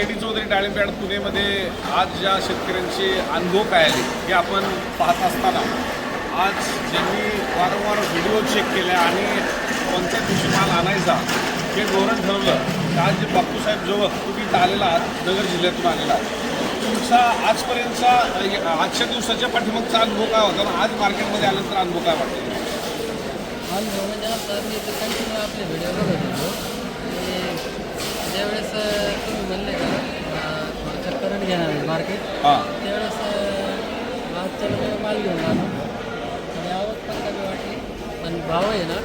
KD Chaudhari आणि पुणेमध्ये आज ज्या शेतकऱ्यांचे अनुभव काय आले हे आपण पाहत असताना आज ज्यांनी वारंवार व्हिडिओ चेक केले आणि कोणत्या दिवशी माल आणायचा हे धोरण ठरवलं तर आज जे बापूसाहेब जोवक तुम्ही इथं आलेला आहात नगर जिल्ह्यातून आलेला आहात. तुमचा आजपर्यंतचा आजच्या दिवसाच्या पाठीमागचा अनुभव काय होता आणि आज मार्केटमध्ये आल्यानंतर अनुभव काय वाटतो? आज म्हणजे मी कंटिन्यू आपले व्हिडिओ बघत होतो. ज्यावेळेस तुम्ही म्हणले का अं, थोडंसं करंट घेणार आहे मार्केट हां. त्यावेळेस मागच्या वेळेला माल घेऊन आलो. आणि आवक पण कमी वाटली. आणि भाव आहे ना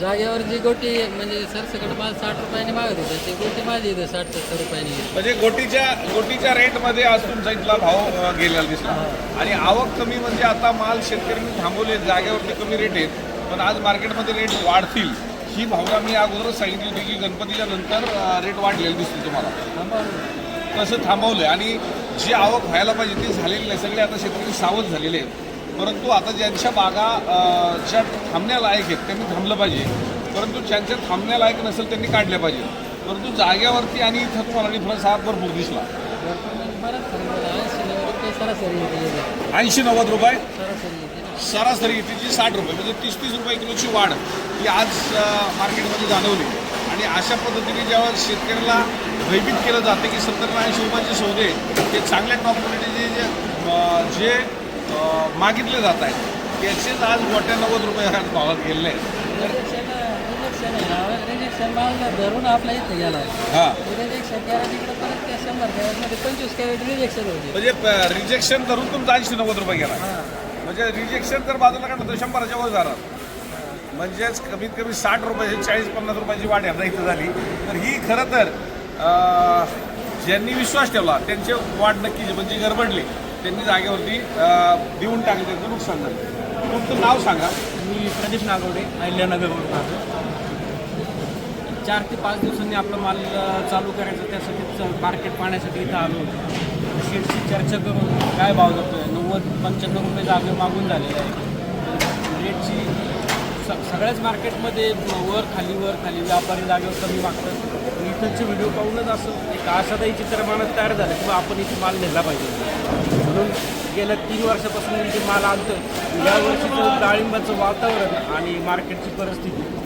जागेवर जी गोटी म्हणजे सरसकट माल साठ रुपयाने मागत होते ते गोटी माझी इथं साठ सत्तर रुपयाने गेली. म्हणजे गोटीच्या गोटीच्या रेटमध्ये आज तुमचा इथला भाव अ, गेलेला दिसला. आणि आवक कमी म्हणजे आता माल शेतकऱ्यांनी थांबवले जागेवरती कमी रेट आहेत. पण आज मार्केटमध्ये रेट वाढतील. ही भावना मी अगोदरच सांगितली होती की गणपतीच्या नंतर रेट वाढलेलं दिसते तुम्हाला. तसं थांबवलं आणि जी आवक व्हायला पाहिजे ती झालेली नाही. सगळे आता शेतकरी सावध झालेले आहेत. परंतु आता ज्यांच्या बागा ज्या थांबण्यालायक आहेत त्यांनी थांबलं पाहिजे. परंतु ज्यांच्या थांबण्यालायक नसेल त्यांनी काढल्या पाहिजे. परंतु जाग्यावरती आणि इथं तुम्हाला डिफरन्स हा भरपूर दिसला. ऐंशी नव्वद रुपये. सरासरी येते जी तिची साठ रुपये. म्हणजे तीस तीस रुपये किलोची वाढ ही आज मार्केटमध्ये जाणवली. आणि अशा पद्धतीने जेव्हा शेतकऱ्याला भयभीत केलं जाते की सत्तर ऐंशी रुपयाचे सौदे हे चांगल्या टॉप क्वालिटीचे जे जे मागितले जात आहेत त्याचेच आज मोठ्या नव्वद रुपये आज भावात गेलेले आहेत. रिजेक्शन आहे. रिजेक्शन माल धरून आपल्या इथं गेला. हां. रिजेक्शन कॅरेट परत त्या शंभर कॅरेटमध्ये पंचवीस कॅरेट रिजेक्शन होते. म्हणजे रिजेक्शन धरून तुमचा ऐंशी नव्वद रुपये गेला. म्हणजे रिजेक्शन तर बाजूला काढलं तर शंभराच्या वर जाणार म्हणजेच कमीत कमी साठ रुपये चाळीस पन्नास रुपयाची वाढ यांना इथं झाली. तर ही खरं तर अं, ज्यांनी विश्वास ठेवला त्यांची वाढ नक्कीच म्हणजे गडबडली त्यांनी जागेवरती अं, देऊन टाकले त्यांचं नुकसान झालं. तुमचं नाव सांगा. मी प्रदीप नागवडे अहिल्यानगरवरून आलो चार ते पाच दिवसांनी आपला माल चालू करायचा. त्यासाठी मार्केट पाहण्यासाठी इथं आलो. होतो शेटशी चर्चा करून काय भाव जातो आहे नव्वद पंच्याण्णव रुपये जागे मागून झालेले आहे. रेटची स सगळ्याच मार्केटमध्ये वर खाली वर खाली व्यापारी जागेवर कमी मागतात. मी इथंचे व्हिडिओ पाहूनच असं एक आशादायी चित्र तयार झालं किंवा आपण इथे माल नेला पाहिजे. म्हणून गेल्या तीन वर्षापासून इथे माल आणतो या वर्षीचं डाळिंबाचं वातावरण आणि मार्केटची परिस्थिती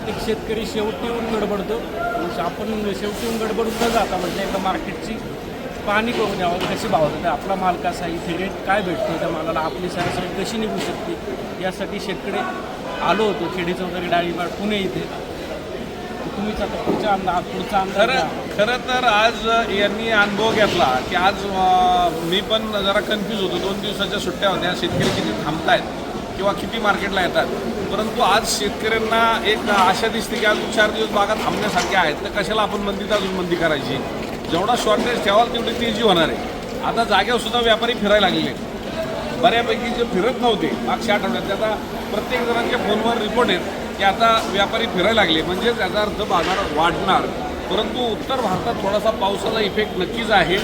प्रत्येक शेतकरी शेवटी येऊन गडबडतो. म्हणजे आपण शेवटी येऊन गडबडून न जाता म्हणजे एकदा मार्केटची पाहणी करून यावं कशी भाव होतं आपला माल कसा आहे इथे रेट काय भेटतो त्या मालाला आपली सरासरी कशी निघू शकते यासाठी शेतकरी आलो होतो खेडी चौधरी डाळीबाग पुणे इथे. तुम्हीच आता पुढचा अंदाज पुढचा अंदाज खरं. खरं तर आज यांनी अनुभव घेतला की आज मी पण जरा कन्फ्यूज होतो. दोन दिवसाच्या सुट्ट्या होत्या शेतकरी किती थांबतायत किंवा किती मार्केटला येतात. परंतु आज शेतकऱ्यांना एक आशा दिसते की अजून चार दिवस बागा थांबण्यासारख्या आहेत. तर कशाला आपण मंदीत अजून मंदी करायची? जेवढा शॉर्टेज ठेवाल तेवढी तेजी होणार आहे. आता जागेवर सुद्धा व्यापारी फिरायला लागलेले आहेत. बऱ्यापैकी जे फिरत नव्हते मागच्या आठवड्यात ते आता प्रत्येक जणांच्या फोनवर रिपोर्ट आहेत की आता व्यापारी फिरायला लागले. म्हणजे त्याचा अर्थ बाजार वाढणार. परंतु उत्तर भारतात थोडासा पावसाचा इफेक्ट नक्कीच आहे.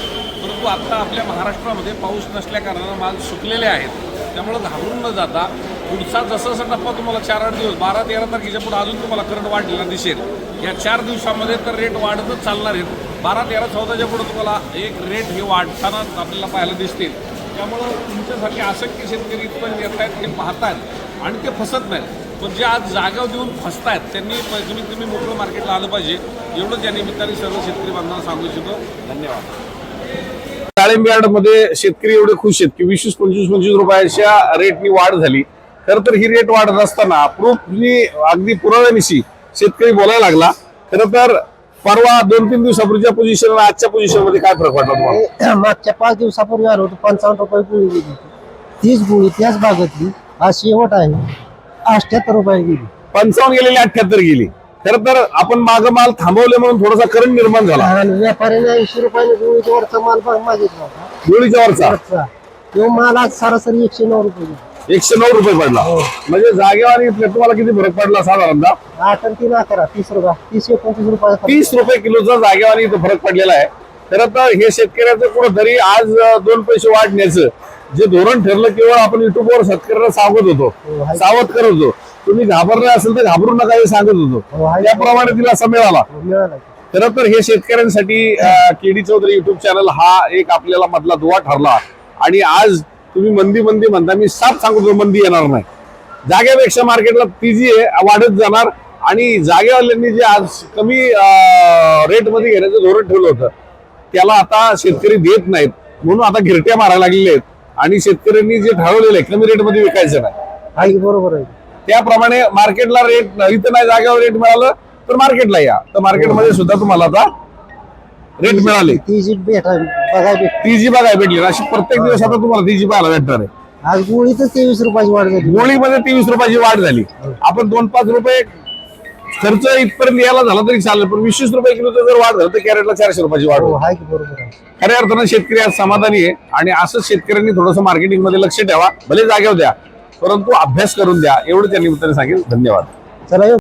परंतु आत्ता आपल्या महाराष्ट्रामध्ये पाऊस नसल्याकारणानं माल सुकलेले आहेत. त्यामुळं घाबरून न जाता पुढचा जसा टप्पा तुम्हाला चार आठ दिवस बारा तेरा तारखेच्या पुढे अजून तुम्हाला करंट वाढलेला दिसेल. या चार दिवसामध्ये तर रेट वाढतच चालणार आहेत. बारा तेरा चौदाच्या पुढे तुम्हाला एक रेट हे वाढताना आपल्याला पाहायला दिसतील. त्यामुळं तुमच्यासारखे असंख्य शेतकरी इथपर्यंत येत आहेत ते पाहतायत आणि ते फसत नाहीत. पण जे आज जागा देऊन फसतायत त्यांनी कमीत कमी मोकळं मार्केटला आलं पाहिजे. एवढंच या निमित्ताने सर्व शेतकरी बांधवांना सांगू इच्छितो. धन्यवाद. डाळिंबमध्ये शेतकरी एवढे खुश आहेत की वीस पंचवीस पंचवीस रुपयाच्या रेटनी वाढ झाली. खरं तर ही रेट वाढत असताना प्रूफनी अगदी पुराव्यानिशी शेतकरी बोलायला लागला. खरं तर परवा दोन तीन दिवसापूर्वीच्या पोझिशन आजच्या पोझिशनमध्ये काय फरक वाटला तुम्हाला? मागच्या पाच दिवसापूर्वी आलो होतो पंचावन्न रुपये गुळी गेली तीच गुळी त्याच भागातली आज शेवट आहे. अठ्याहत्तर रुपये गेली. पंचावन्न गेलेली अठ्याहत्तर गेली. खरं तर आपण माग माल थांबवले म्हणून थोडासा करंट निर्माण झाला. व्यापाऱ्याने ऐंशी रुपयाने गुळीचा वरचा माल मागितला गोळीच्या वरचा? तो माल आज सरासरी एकशे नऊ रुपये. एकशे नऊ रुपये पडला. म्हणजे जागेवर इथल्या तुम्हाला किती फरक पडला साधारणतः? आठ आणि तीन अकरा तीस रुपये. तीस एकोणतीस. तीस रुपये किलोचा जागेवर इथं फरक पडलेला आहे. खरं तर हे शेतकऱ्याचं कुठंतरी आज दोन पैसे वाढण्याचं जे धोरण ठरलं केवळ आपण युट्यूबवर शेतकऱ्यांना सांगत होतो. हो. सावध करत होतो. तुम्ही घाबरले असेल तर घाबरू नका हे सांगत हो, होतो आहे. त्याप्रमाणे तिला असं मिळाला हो, मिळाला खरं तर हे शेतकऱ्यांसाठी केडी चौधरी युट्यूब चॅनल हा एक आपल्याला मधला दुवा ठरला. आणि आज तुम्ही मंदी मंदी म्हणता. मी साफ सांगतो मंदी येणार नाही. जागेपेक्षा मार्केटला ती जी आहे वाढत जाणार. आणि जागेवाल्यांनी जे आज कमी रेटमध्ये घेण्याचं धोरण ठेवलं होतं त्याला आता शेतकरी देत नाहीत. म्हणून आता गिरट्या मारायला लागलेल्या आहेत. आणि शेतकऱ्यांनी जे ठरवलेलं आहे कमी रेटमध्ये विकायचं नाही. बरोबर आहे? त्याप्रमाणे मार्केटला रेट इथं नाही जागेवर रेट मिळालं तर मार्केटला या. तर मार्केटमध्ये सुद्धा तुम्हाला आता रेट मिळाले. ती जी भेटा बघाय भेट ती जी बघायला भेटली अशी प्रत्येक दिवस आता तुम्हाला ती जी पाहायला भेटणार आहे. आज गोळीतच तेवीस रुपयाची वाढ झाली. गोळीमध्ये तेवीस रुपयाची वाढ झाली. आपण दोन पाच रुपये खर्च इथपर्यंत यायला झाला तरी चालेल पण वीस रुपये किलोचं जर वाढ झालं तर कॅरेटला चारशे रुपयाची वाढ हो होईल. आहे की बरोबर आहे. खऱ्या अर्थानं शेतकरी आज समाधानी आहे आणि असंच शेतकऱ्यांनी थोडंसं मार्केटिंगमध्ये लक्ष ठेवा. भले जागेवर द्या परंतु अभ्यास करून द्या. एवढं त्या निमित्ताने सांगेल धन्यवाद. चला येऊ.